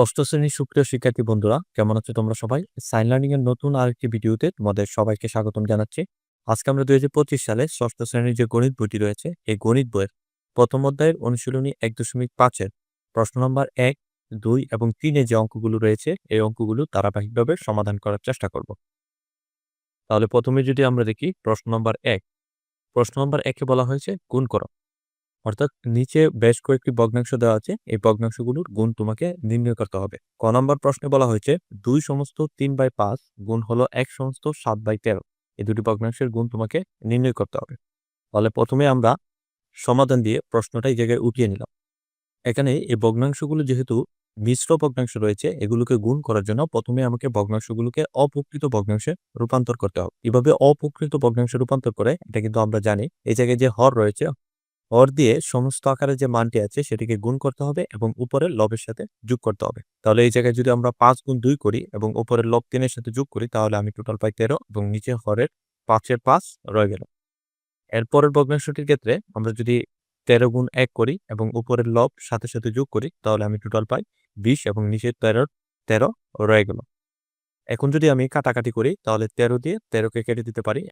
ষষ্ঠ শ্রেণির সুপ্রিয় শিক্ষার্থী বন্ধুরা, কেমন আছো তোমরা সবাই? সাইন লার্নিং এর নতুন আরেকটি ভিডিওতে তোমাদের সবাইকে স্বাগতম জানাচ্ছি। আজকে আমরা দুই হাজার পঁচিশ সালে ষষ্ঠ শ্রেণির যে গণিত বইটি রয়েছে, এই গণিত বইয়ের প্রথম অধ্যায়ের অনুশীলনী এক দশমিক পাঁচের প্রশ্ন নম্বর এক, দুই এবং তিনে যে অঙ্কগুলো রয়েছে, এই অঙ্কগুলো ধারাবাহিকভাবে সমাধান করার চেষ্টা করব। তাহলে প্রথমে যদি আমরা দেখি প্রশ্ন নম্বর এক, প্রশ্ন নম্বর একে বলা হয়েছে? গুণ করো। অর্থাৎ নিচে বেশ কয়েকটি ভগ্নাংশ দেওয়া আছে, এই ভগ্নাংশগুলোর গুণ তোমাকে নির্ণয় করতে হবে। ক নম্বর প্রশ্নে বলা হয়েছে, দুই সমস্ত তিন বাই পাঁচ গুণ হলো এক সমস্ত সাত বাই তেরো। এই দুটি ভগ্নাংশের গুণ তোমাকে নির্ণয় করতে হবে। তাহলে প্রথমে আমরা সমাধান দিয়ে প্রশ্নটা এই জায়গায় উঠিয়ে নিলাম। এখানে এই ভগ্নাংশগুলো যেহেতু মিশ্র ভগ্নাংশ রয়েছে, এগুলোকে গুণ করার জন্য প্রথমে আমাকে ভগ্নাংশগুলোকে অপ্রকৃত ভগ্নাংশে রূপান্তর করতে হবে। এভাবে অপ্রকৃত ভগ্নাংশে রূপান্তর করে, এটা কিন্তু আমরা জানি। এই জায়গায় যে হর রয়েছে হর দিয়ে সমস্ত আকারের যে মানটি আছে সেটিকে গুণ করতে হবে এবং উপরের লবের সাথে যোগ করতে হবে। তাহলে এই জায়গায় যদি আমরা পাঁচ গুণ দুই করি এবং উপরের লব তিনের সাথে যোগ করি, তাহলে আমি টোটাল পাই তেরো এবং নিচে হরের পাঁচের পাঁচ রয়ে গেল। এরপরের ভগ্নাংশটির ক্ষেত্রে আমরা যদি তেরো গুণ এক করি এবং উপরের লব সাথে সাথে যোগ করি, তাহলে আমি টোটাল পাই বিশ এবং নিচে তেরো তেরো রয়ে গেল। এখন যদি আমি কাটাকাটি করি, তাহলে তেরো দিয়ে তেরোকে কেটে দিতে পারি।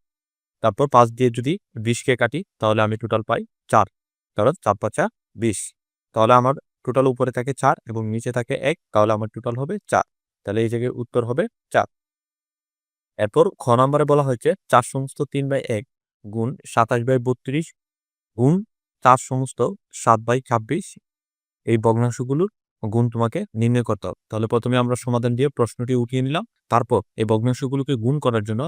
তারপর পাঁচ দিয়ে যদি বিশকে কাটি, তাহলে আমি টোটাল পাই চার। কারণ চার পাঁচা বিশ। তাহলে আমার টোটাল উপরে থাকে চার এবং নিচে থাকে এক, তাহলে আমার টোটাল হবে চার। তাহলে এই জায়গায় উত্তর হবে চার। এরপর খ নম্বরে বলা হয়েছে চার সমস্ত তিন বাই এক গুণ সাতাশ বাই বত্রিশ গুণ চার সমস্ত সাত বাই ছাব্বিশ। এই ভগ্নাংশগুলোর গুণ তোমাকে নির্ণয় করতে হবে। তাহলে প্রথমে আমরা সমাধান দিয়ে প্রশ্নটি উঠিয়ে নিলাম। তারপর এই ভগ্নাংশগুলোকে গুণ করার জন্য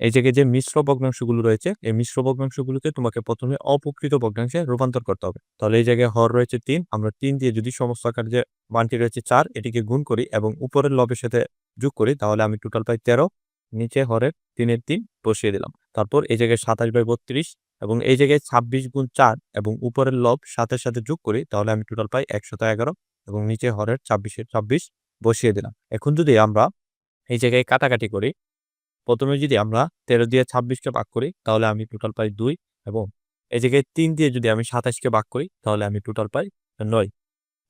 এই জায়গায় যে মিশ্র ভগ্নাংশগুলো রয়েছে, এই মিশ্র ভগ্নাংশগুলোকে তোমাকে প্রথমে অপকৃত ভগ্নাংশে রূপান্তর করতে হবে। তাহলে এই জায়গায় হর রয়েছে তিন, আমরা তিন দিয়ে যদি সমস্ত আকার যে মানটি রয়েছে চার, এটিকে গুণ করি এবং উপরের লবের সাথে যোগ করি, তাহলে আমি টোটাল পাই তেরো, নিচে হরের তিনের তিন বসিয়ে দিলাম। তারপর এই জায়গায় সাতাশ বাই বত্রিশ এবং এই জায়গায় ছাব্বিশ গুণ চার এবং উপরের লব সাথে সাথে যোগ করি, তাহলে আমি টোটাল পাই একশত এগারো এবং নিচে হরের ছাব্বিশের ছাব্বিশ বসিয়ে দিলাম। এখন যদি আমরা এই জায়গায় কাটাকাটি করি প্রথমে যদি আমরা তেরো দিয়ে ছাব্বিশকে ভাগ করি, তাহলে আমি টোটাল পাই দুই এবং এই তিন দিয়ে যদি আমি সাতাশকে ভাগ করি, তাহলে আমি টোটাল পাই নয়।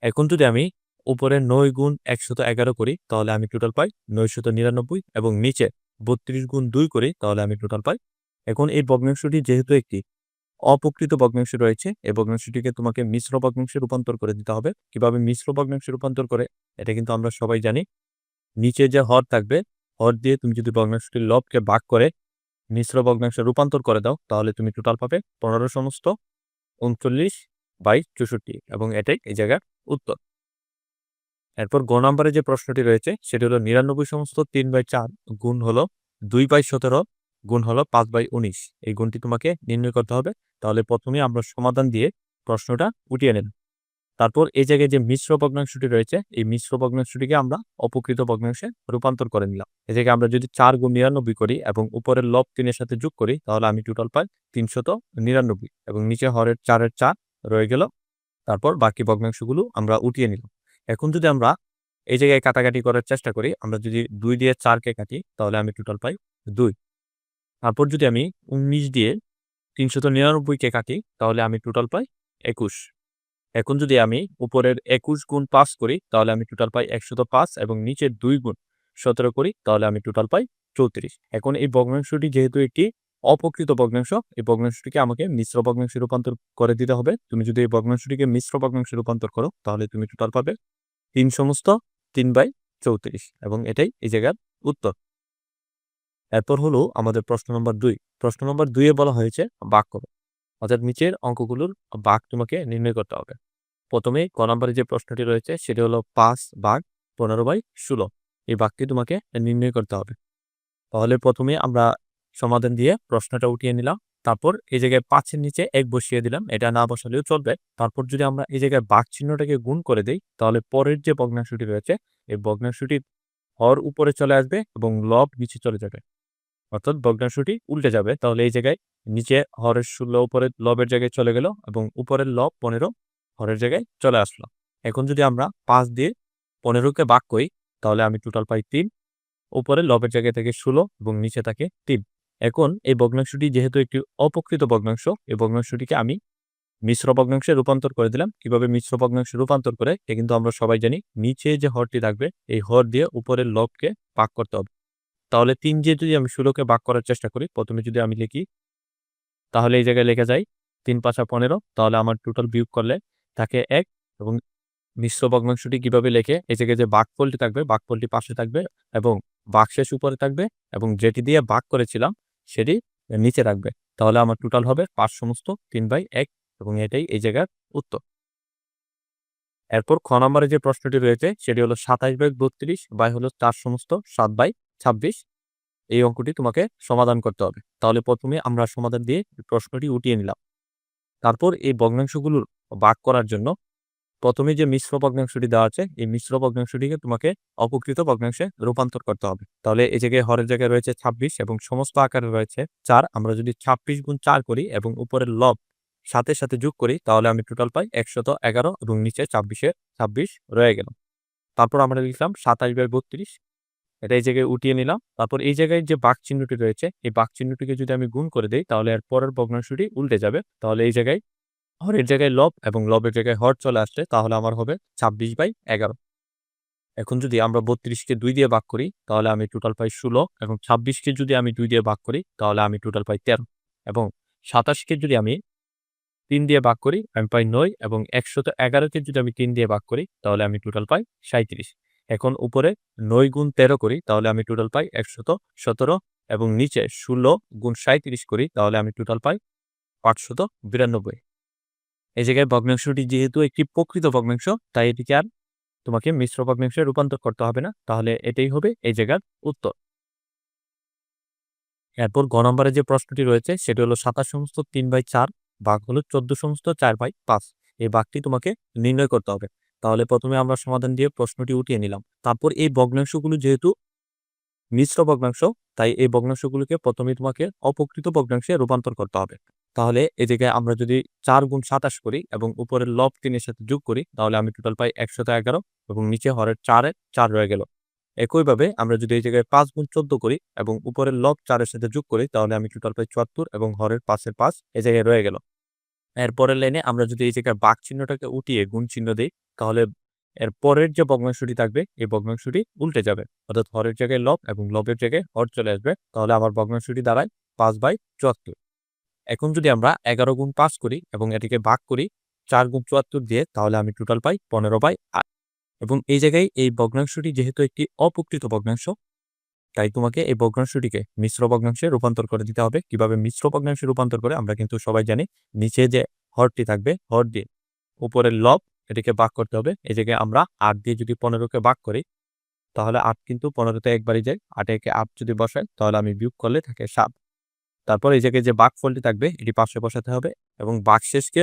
এখন যদি আমি উপরে নয় গুণ একশত এগারো করি, তাহলে আমি টোটাল পাই নয়শত নিরানব্বই এবং নিচে বত্রিশ গুণ দুই করি, তাহলে আমি টোটাল পাই। এখন এই ভগ্নাংশটি যেহেতু একটি অপকৃত ভগ্নাংশ রয়েছে, এই ভগ্নাংশটিকে তোমাকে মিশ্র ভগ্নাংশে রূপান্তর করে দিতে হবে। কীভাবে মিশ্র ভগ্নাংশে রূপান্তর করে, এটা কিন্তু আমরা সবাই জানি। নিচে যে হর থাকবে হর দিয়ে তুমি যদি ভগ্নাংশটির লবকে ভাগ করে মিশ্র ভগ্নাংশে রূপান্তর করে দাও, তাহলে তুমি টোটাল পাবে পনেরো সমস্ত উনচল্লিশ বাই চৌষট্টি এবং এটাই এই জায়গার উত্তর। এরপর গ নম্বরে যে প্রশ্নটি রয়েছে, সেটি হলো নিরানব্বই সমস্ত তিন বাই চার গুণ হলো দুই বাই সতেরো গুণ হলো পাঁচ বাই উনিশ। এই গুণটি তোমাকে নির্ণয় করতে হবে। তাহলে প্রথমে আমরা সমাধান দিয়ে প্রশ্নটা উঠিয়ে নেব। তারপর এই জায়গায় যে মিশ্র ভগ্নাংশটি রয়েছে, এই মিশ্র ভগ্নাংশটিকে আমরা অপকৃত ভগ্নাংশে রূপান্তর করে নিলাম। এই জায়গায় আমরা যদি চার গুণ নিরানব্বই করি এবং উপরের লব তিনের সাথে যোগ করি, তাহলে আমি টোটাল পাই তিনশত নিরানব্বই এবং নিচে হরের চারের চার রয়ে গেল। তারপর বাকি ভগ্নাংশগুলো আমরা উঠিয়ে নিলাম। এখন যদি আমরা এই জায়গায় কাটাকাটি করার চেষ্টা করি, আমরা যদি দুই দিয়ে চারকে কাটি, তাহলে আমি টোটাল পাই দুই। তারপর যদি আমি উনিশ দিয়ে তিনশত নিরানব্বইকে কাটি, তাহলে আমি টোটাল পাই একুশ। এখন যদি আমি উপরের একুশ গুণ পাঁচ করি, তাহলে আমি টোটাল পাই একশত পাঁচ এবং নিচের দুই গুণ সতেরো করি, তাহলে আমি টোটাল পাই চৌত্রিশ। এখন এই ভগ্নাংশটি যেহেতু একটি অপকৃত ভগ্নাংশ, এই ভগ্নাংশটিকে আমাকে মিশ্র ভগ্নাংশে রূপান্তর করে দিতে হবে। তুমি যদি এই ভগ্নাংশটিকে মিশ্র ভগ্নাংশে রূপান্তর করো, তাহলে তুমি টোটাল পাবে তিন সমস্ত তিন বাই চৌত্রিশ এবং এটাই এই জায়গার উত্তর। এরপর হলো আমাদের প্রশ্ন নম্বর দুই। প্রশ্ন নম্বর দুইয়ে বলা হয়েছে বাক করো অর্থাৎ নিচের অঙ্কগুলোর বাক তোমাকে নির্ণয় করতে হবে। প্রথমে ক নম্বরে যে প্রশ্নটি রয়েছে সেটি হলো পাঁচ বাঘ পনেরো বাই ষোলো। এই বাঘটি তোমাকে নির্ণয় করতে হবে। তাহলে প্রথমে আমরা সমাধান দিয়ে প্রশ্নটা উঠিয়ে নিলাম। তারপর এই জায়গায় পাঁচের নিচে এক বসিয়ে দিলাম। এটা না বসালেও চলবে। তারপর যদি আমরা এই জায়গায় বাঘ চিহ্নটাকে গুণ করে দিই, তাহলে পরের যে ভগ্নাংশটি রয়েছে, এই ভগ্নাংশটি হর উপরে চলে আসবে এবং লব নিচে চলে যাবে। অর্থাৎ ভগ্নাংশটি উল্টে যাবে। তাহলে এই জায়গায় নিচে হরের ষোলো উপরে লবের জায়গায় চলে গেল এবং উপরের লব পনেরো হরের জায়গায় চলে আসলো। এখন যদি আমরা পাঁচ দিয়ে পনেরোকে বাক করি, তাহলে আমি টোটাল পাই তিন। উপরে লবের জায়গায় থেকে ষোলো এবং নিচে থাকে তিন। এখন এই ভগ্নাংশটি যেহেতু একটি অপকৃত ভগ্নাংশ, এই ভগ্নাংশটিকে আমি মিশ্র ভগ্নাংশে রূপান্তর করে দিলাম। কীভাবে মিশ্র ভগ্নাংশে রূপান্তর করে, এ কিন্তু আমরা সবাই জানি, নিচে যে হরটি থাকবে, এই হর দিয়ে উপরের লবকে ভাগ করতে হবে। তাহলে তিন দিয়ে যদি আমি ষোলোকে বাক করার চেষ্টা করি, প্রথমে যদি আমি লিখি, তাহলে এই জায়গায় লেখা যায় তিন পাঁচা পনেরো, তাহলে আমার টোটাল বিয়োগ করলে থাকে এক এবং মিশ্র ভগ্নাংশটি কীভাবে লেখে? এই জায়গায় যে বাঘফলটি থাকবে বাঘফলটি পাশে থাকবে এবং বাক্সেস উপরে থাকবে এবং যেটি দিয়ে ভাগ করেছিলাম সেটি নিচে রাখবে। তাহলে আমার টোটাল হবে পাঁচ সমস্ত তিন বাই এক এবং এটাই এই জায়গার উত্তর। এরপর খ নম্বরে যে প্রশ্নটি রয়েছে সেটি হলো সাতাইশ বাই বত্রিশ বাই হলো চার সমস্ত সাত বাই ছাব্বিশ। এই অঙ্কটি তোমাকে সমাধান করতে হবে। তাহলে প্রথমে আমরা সমাধান দিয়ে প্রশ্নটি উঠিয়ে নিলাম। তারপর এই ভগ্নাংশগুলোর ভাগ করার জন্য প্রথমে যে মিশ্র ভগ্নাংশটি দেওয়া আছে, এই মিশ্র ভগ্নাংশটিকে তোমাকে অপকৃত ভগ্নাংশে রূপান্তর করতে হবে। তাহলে এই জায়গায় হরের জায়গায় রয়েছে ছাব্বিশ এবং সমস্ত আকারে রয়েছে চার। আমরা যদি ছাব্বিশ গুণ চার করি এবং উপরের লব সাথে সাথে যোগ করি, তাহলে আমি টোটাল পাই একশত এগারো এবং নিচে ছাব্বিশে ছাব্বিশ রয়ে গেল। তারপর আমরা লিখলাম সাতাশ বাই বত্রিশ। এটা এই জায়গায় উঠিয়ে নিলাম। তারপর এই জায়গায় যে বাক চিহ্নটি রয়েছে, এই বাক চিহ্নটিকে যদি আমি গুণ করে দিই, তাহলে এর পরের ভগ্নাংশটি উল্টে যাবে। তাহলে এই জায়গায় হরের জায়গায় লব এবং লবের জায়গায় হর চলে আসলে তাহলে আমার হবে ছাব্বিশ বাই এগারো। এখন যদি আমরা বত্রিশকে দুই দিয়ে ভাগ করি, তাহলে আমি টোটাল পাই ষোলো এবং ছাব্বিশকে যদি আমি দুই দিয়ে ভাগ করি, তাহলে আমি টোটাল পাই তেরো এবং সাতাশকে যদি আমি তিন দিয়ে ভাগ করি, আমি পাই নয় এবং একশত এগারোকে যদি আমি তিন দিয়ে ভাগ করি, তাহলে আমি টোটাল পাই সাঁত্রিশ এখন উপরে নয় গুণ তেরো করি, তাহলে আমি টোটাল পাই একশত সতেরো এবং নিচে ষোলো গুণ সাঁত্রিশ করি, তাহলে আমি টোটাল পাই পাঁচশত বিরানব্বই। এই জায়গায় ভগ্নাংশটি যেহেতু একটি প্রকৃত ভগ্নাংশ, তাই এটিকে আর তোমাকে মিশ্র ভগ্নাংশে রূপান্তর করতে হবে না। তাহলে এটাই হবে এই জায়গার উত্তর। এরপর গ নম্বরে যে প্রশ্নটি রয়েছে, সেটি হলো সাতাশ সমস্ত তিন বাই চার বাঘ হলো চোদ্দ সমস্ত চার বাই পাঁচ। এই বাঘটি তোমাকে নির্ণয় করতে হবে। তাহলে প্রথমে আমরা সমাধান দিয়ে প্রশ্নটি উঠিয়ে নিলাম। তারপর এই ভগ্নাংশগুলো যেহেতু মিশ্র ভগ্নাংশ, তাই এই ভগ্নাংশগুলোকে প্রথমে তোমাকে অপকৃত ভগ্নাংশে রূপান্তর করতে হবে। তাহলে জায়গায় আমরা যদি চার গুণ সাতাশ করি এবং উপরের লব তিনের সাথে যোগ করি, তাহলে আমি টোটাল পাই একশত এগারো এবং নিচে হরের চারে চার রয়ে গেল। একইভাবে আমরা যদি এই জায়গায় পাঁচ গুণ চোদ্দ করি এবং উপরের লব চারের সাথে যোগ করি, তাহলে আমি টোটাল পাই চুয়াত্তর এবং হরের পাঁচের পাঁচ এই জায়গায় রয়ে গেল। এরপরের লাইনে আমরা যদি এই জায়গায় বাঘ চিহ্নটাকে উঠিয়ে গুণ চিহ্ন দিই, তাহলে এর পরের যে ভগ্নাংশটি থাকবে, এই ভগ্নাংশটি উল্টে যাবে। অর্থাৎ হরের জায়গায় লব এবং লবের জায়গায় হর চলে আসবে। তাহলে আমার ভগ্নাংশটি দাঁড়ায় পাঁচ বাই চুয়াত্তর। এখন যদি আমরা এগারো গুণ পাঁচ করি এবং এটিকে ভাগ করি, চার গুণ চুয়াত্তর দিয়ে তাহলে আমি টোটাল পাই পনেরো বাই আট। এবং এই জায়গায় এই ভগ্নাংশটি যেহেতু একটি অপকৃত ভগ্নাংশ, তাই তোমাকে এই ভগ্নাংশটিকে মিশ্র ভগ্নাংশে রূপান্তর করে দিতে হবে। কীভাবে মিশ্র ভগ্নাংশে রূপান্তর করে আমরা কিন্তু সবাই জানি, নিচে যে হরটি থাকবে হর দিয়ে উপরের লব, এটিকে ভাগ করতে হবে। এই জায়গায় আমরা আট দিয়ে যদি পনেরোকে ভাগ করি, তাহলে আট কিন্তু পনেরোতে একবারই যায় আটে একে আট যদি বসাই, তাহলে আমি বিয়োগ করলে থাকে সাত। তারপর এই জায়গায় যে বাঘ ফলটি থাকবে, এটি পাশে বসাতে হবে এবং বাঘ শেষকে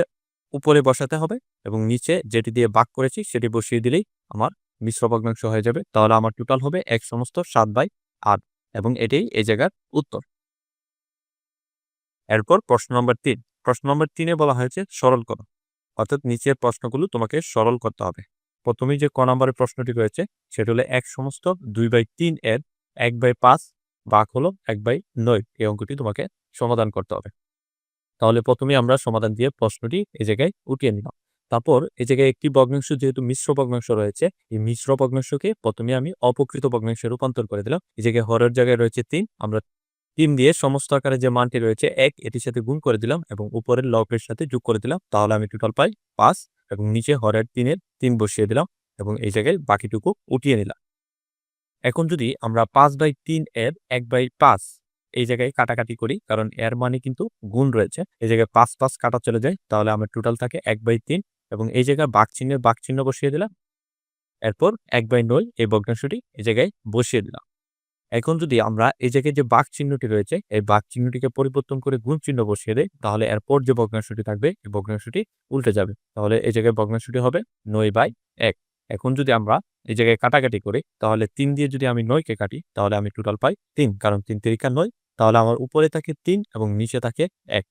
উপরে বসাতে হবে এবং নিচে যেটি দিয়ে বাঘ করেছি সেটি বসিয়ে দিলেই আমার মিশ্র ভগ্নাংশ হয়ে যাবে। তাহলে আমার টোটাল হবে এক সমস্ত সাত বাই আট এবং এটাই এই জায়গার উত্তর। এরপর প্রশ্ন নম্বর তিন। প্রশ্ন নম্বর তিনে বলা হয়েছে সরল করো অর্থাৎ নিচের প্রশ্নগুলো তোমাকে সরল করতে হবে। প্রথমেই যে ক নম্বরের প্রশ্নটি রয়েছে, সেটি হলো এক সমস্ত দুই বাই তিন এর এক বাই পাঁচ বাঘ হলো এক বাই নয়। এই অঙ্কটি তোমাকে সমাধান করতে হবে। তাহলে প্রথমে আমরা সমাধান দিয়ে প্রশ্নটি এই জায়গায় উঠিয়ে নিলাম। তারপর এই জায়গায় একটি ভগ্নাংশ যেহেতু মিশ্র ভগ্নাংশ রয়েছে, এই মিশ্র ভগ্নাংশকে প্রথমে আমি অপকৃত ভগ্নাংশে রূপান্তর করে দিলাম। এই জায়গায় হরের জায়গায় রয়েছে তিন। আমরা তিন দিয়ে সমস্ত আকারে যে মানটি রয়েছে এক, এটির সাথে গুণ করে দিলাম এবং উপরের লকের সাথে যোগ করে দিলাম। তাহলে আমি টোটাল পাই পাঁচ এবং নিচে হরের তিনের তিন বসিয়ে দিলাম এবং এই জায়গায় বাকিটুকু উঠিয়ে নিলাম। এখন যদি আমরা পাঁচ বাই তিন এর এক বাই পাঁচ এই জায়গায় কাটাকাটি করি, কারণ এর মানে কিন্তু গুণ রয়েছে। এই জায়গায় পাঁচ পাঁচ কাটা চলে যায়, তাহলে আমার টোটাল থাকে এক বাই তিন এবং এই জায়গায় বাঘ চিহ্নের বাঘ চিহ্ন বসিয়ে দিলাম। এরপর এক বাই নয় এই ভগ্নাংশটি এই জায়গায় বসিয়ে দিলাম। এখন যদি আমরা এই জায়গায় যে বাঘ চিহ্নটি রয়েছে, এই বাঘ চিহ্নটিকে পরিবর্তন করে গুণ চিহ্ন বসিয়ে দেয় তাহলে এরপর যে ভগ্নাংশটি থাকবে, এই ভগ্নাংশটি উল্টে যাবে। তাহলে এই জায়গায় ভগ্নাংশটি হবে নয় বাই এক। এখন যদি আমরা এই জায়গায় কাটাকাটি করি, তাহলে তিন দিয়ে যদি আমি নয়কে কাটি, তাহলে আমি টোটাল পাই তিন। কারণ তিন তিরিকা নয়, তাহলে আমার উপরে থাকে তিন এবং নিচে থাকে এক।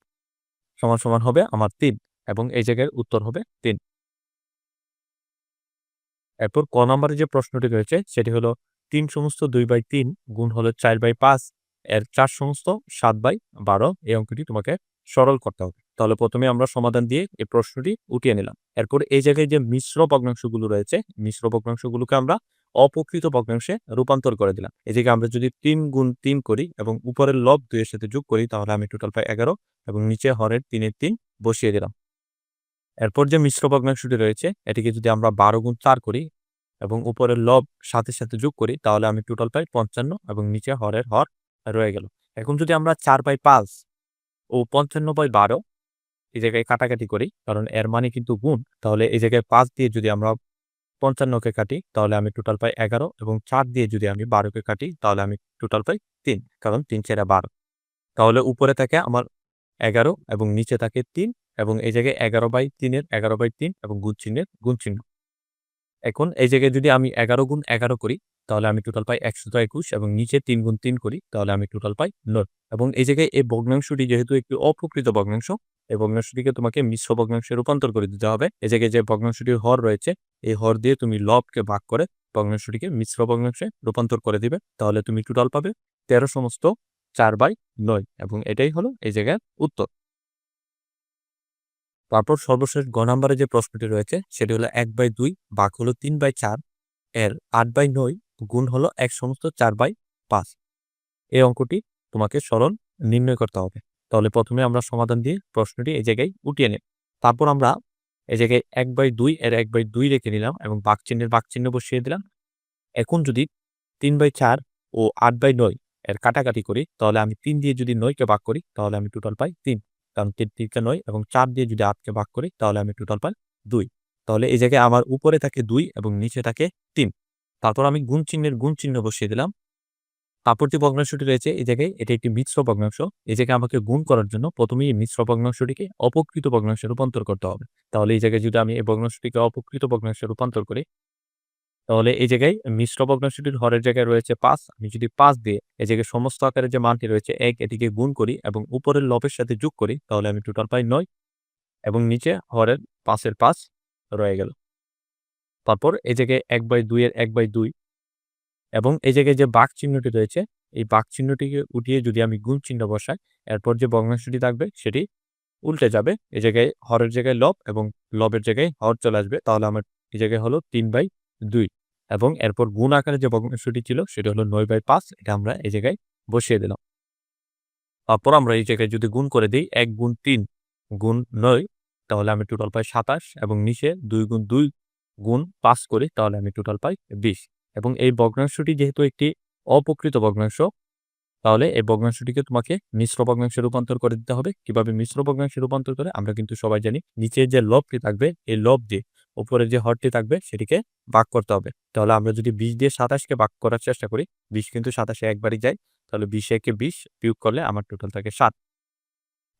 সমান সমান হবে আমার তিন এবং এই জায়গায় উত্তর হবে তিন। এরপর ক নম্বরে যে প্রশ্নটি রয়েছে, সেটি হলো তিন সমস্ত দুই বাই তিন গুণ হলো চার বাই পাঁচ, এর চার সমস্ত সাত বাই বারো, এই অঙ্কটি তোমাকে সরল করতে হবে। তাহলে প্রথমে আমরা সমাধান দিয়ে এই প্রশ্নটি উঠিয়ে নিলাম। এরপর এই জায়গায় যে মিশ্র ভগ্নাংশগুলো রয়েছে, মিশ্র ভগ্নাংশগুলোকে আমরা অপকৃত ভগ্নাংশে রূপান্তর করে দিলাম। জায়গায় আমরা যদি তিন গুণ তিন করি এবং উপরের লব দুইয়ের সাথে যোগ করি, তাহলে আমি টোটাল পাই এগারো এবং নিচে হরের তিনের তিন বসিয়ে দিলাম। এরপর যে মিশ্র ভগ্নাংশটি রয়েছে, এটিকে যদি আমরা বারো গুণ চার করি এবং উপরের লব সাথে সাথে যোগ করি, তাহলে আমি টোটাল পাই পঞ্চান্ন এবং নিচে হরের হর রয়ে গেল। এখন যদি আমরা চার বাই পাঁচ ও পঞ্চান্ন বাই বারো এই জায়গায় কাটাকাটি করি। কারণ এর মানে কিন্তু গুণ। তাহলে এই জায়গায় পাঁচ দিয়ে যদি আমরা পঞ্চান্নকে কাটি, তাহলে আমি টোটাল পাই এগারো এবং চার দিয়ে যদি আমি বারোকে কাটি, তাহলে আমি টোটাল পাই তিন, কারণ তিন চেরা বারো। তাহলে উপরে থাকে আমার এগারো এবং নিচে থাকে তিন এবং এই জায়গায় এগারো বাই তিনের, এগারো বাই তিন এবং গুণ চিহ্নের গুণ চিহ্ন। এখন এই জায়গায় যদি আমি এগারো গুণ এগারো করি, তাহলে আমি টোটাল পাই একশত একুশ এবং নিচে তিন গুণ তিন করি, তাহলে আমি টোটাল পাই নয়। এবং এই জায়গায় এই ভগ্নাংশটি যেহেতু একটি অপ্রকৃত ভগ্নাংশ এই ভগ্নাংশটিকে তোমাকে মিশ্র ভগ্নাংশে রূপান্তর করে দিতে হবে। এই জায়গায় যে ভগ্নাংশটির হর রয়েছে, এই হর দিয়ে তুমি লবকে ভাগ করে ভগ্নাংশটিকে মিশ্র ভগ্নাংশে রূপান্তর করে দিবে। তাহলে তুমি টোটাল পাবে তেরো সমস্ত চার বাই নয় এবং এটাই হলো এই জায়গার উত্তর। তারপর সর্বশেষ গ নাম্বারে যে প্রশ্নটি রয়েছে, সেটি হলো এক বাই দুই ভাগ হলো তিন বাই চার, এর আট বাই নয় গুণ হলো এক সমস্ত চার বাই পাঁচ। এই অঙ্কটি তোমাকে সরল নির্ণয় করতে হবে। তাহলে প্রথমে আমরা সমাধান দিয়ে প্রশ্নটি এই জায়গায় উঠিয়ে নিই। তারপর আমরা এই জায়গায় এক বাই দুই এর এক বাই দুই রেখে নিলাম এবং বাক চিহ্নের বাক চিহ্ন বসিয়ে দিলাম। এখন যদি তিন বাই চার ও আট বাই নয় এর কাটাকাটি করি, তাহলে আমি তিন দিয়ে যদি নয়কে ভাগ করি, তাহলে আমি টোটাল পাই তিন। কারণ তিন তিনকে নয় এবং চার দিয়ে যদি আটকে ভাগ করি, তাহলে আমি টোটাল পাই দুই। তাহলে এই জায়গায় আমার উপরে থাকে দুই এবং নিচে থাকে তিন। তারপর আমি গুণ চিহ্নের গুণ চিহ্ন বসিয়ে দিলাম। যে ভগ্নাংশটি রয়েছে, এই জায়গায় এটি একটি মিশ্র ভগ্নাংশ। এই জায়গায় আমাকে গুণ করার জন্য প্রথমেই এই মিশ্র ভগ্নাংশটিকে অপকৃত ভগ্নাংশে রূপান্তর করতে হবে। তাহলে এই জায়গায় যদি আমি এই ভগ্নাংশটিকে অপকৃত ভগ্নাংশে রূপান্তর করি, তাহলে এই জায়গায় মিশ্র ভগ্নাংশটির হরের জায়গায় রয়েছে পাঁচ। আমি যদি পাঁচ দিয়ে এই জায়গায় সমস্ত আকারের যে মানটি রয়েছে, এক এটিকে গুণ করি এবং উপরের লবের সাথে যোগ করি, তাহলে আমি টোটাল পাই নয় এবং নিচে হরের পাঁচের পাঁচ রয়ে গেল। তারপর এই জায়গায় এক বাই দুইয়ের এক বাই দুই এবং এই জায়গায় যে বাঘ চিহ্নটি রয়েছে, এই বাঘ চিহ্নটিকে উঠিয়ে যদি আমি গুণ চিহ্ন বসাই, এরপর যে ভগ্নাংশটি থাকবে সেটি উল্টে যাবে। এই জায়গায় হরের জায়গায় লব এবং লবের জায়গায় হর চলে আসবে। তাহলে আমার এই জায়গায় হলো তিন বাই দুই এবং এরপর গুণ আকারে যে ভগ্নাংশটি ছিল সেটা হলো নয় বাই পাঁচ, এটা আমরা এই জায়গায় বসিয়ে দিলাম। তারপর আমরা এই জায়গায় যদি গুণ করে দিই, এক গুণ তিন গুণ নয়, তাহলে আমি টোটাল পাই সাতাশ এবং নিচে দুই গুণ দুই গুণ পাঁচ করি, তাহলে আমি টোটাল পাই বিশ। এবং এই ভগ্নাংশটি যেহেতু একটি অপকৃত ভগ্নাংশ, তাহলে এই ভগ্নাংশটিকে তোমাকে মিশ্র ভগ্নাংশে রূপান্তর করে দিতে হবে। কীভাবে মিশ্র ভগ্নাংশে রূপান্তর করে? আমরা কিন্তু সবাই জানি নিচে যে লবটি থাকবে, এই লব দিয়ে উপরে যে হরটি থাকবে, সেটিকে ভাগ করতে হবে। তাহলে আমরা যদি বিশ দিয়ে সাতাশকে ভাগ করার চেষ্টা করি, বিশ কিন্তু সাতাশে একবারই যায়, তাহলে বিশ একে বিশ বিয়োগ করলে আমার টোটাল থাকে সাত।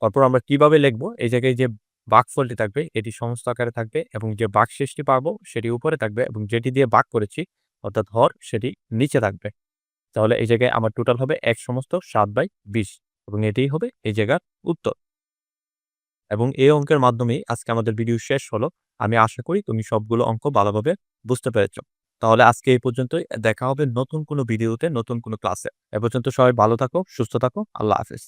তারপর আমরা কীভাবে লিখব? এই জায়গায় যে বাঘফলটি থাকবে, এটি সমস্ত আকারে থাকবে এবং যে বাঘ শেষটি পাবো, সেটি উপরে থাকবে এবং যেটি দিয়ে বাঘ করেছি অর্থাৎ হর সেটি নিচে থাকবে। তাহলে এই জায়গায় আমার টোটাল হবে এক সমস্ত সাত বাই বিশ এবং এটাই হবে এই জায়গার উত্তর। এবং এই অঙ্কের মাধ্যমেই আজকে আমাদের ভিডিও শেষ হলো। আমি আশা করি তুমি সবগুলো অঙ্ক ভালোভাবে বুঝতে পেরেছ। তাহলে আজকে এই পর্যন্তই। দেখা হবে নতুন কোনো ভিডিওতে নতুন কোনো ক্লাসে এ পর্যন্ত সবাই ভালো থাকো, সুস্থ থাকো। আল্লাহ হাফিজ।